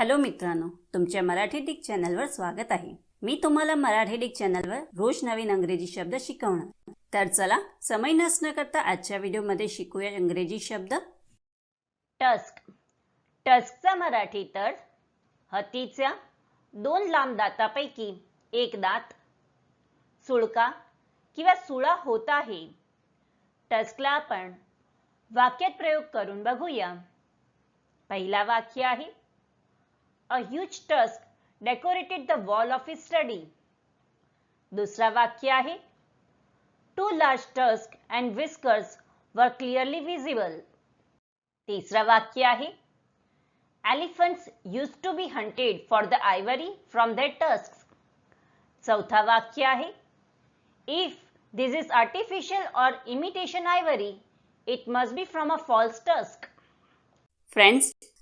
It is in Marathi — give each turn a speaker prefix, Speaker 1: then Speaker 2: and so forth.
Speaker 1: हॅलो मित्रांनो तुमच्या मराठी डिक चॅनलवर स्वागत आहे. मी तुम्हाला मराठी डिक चॅनलवर रोज नवीन अंग्रेजी शब्द शिकवणार. तर चला समय नसणं करता आजच्या व्हिडिओमध्ये शिकूया इंग्रजी शब्द. टस्क. टस्कचा मराठी तर हत्तीच्या दोन लांब दातापैकी एक दात सुळका किंवा सुळा होत आहे. टस्कला आपण वाक्यात प्रयोग करून बघूया. पहिला वाक्य आहे a huge tusk decorated the wall of his study दुसरा वाक्य आहे two large tusk and whiskers were clearly visible तिसरा वाक्य आहे elephants use to be hunted for the ivory from their tusk चौथा वाक्य आहे if this is artificial or imitation ivory it must be from a false tusk friends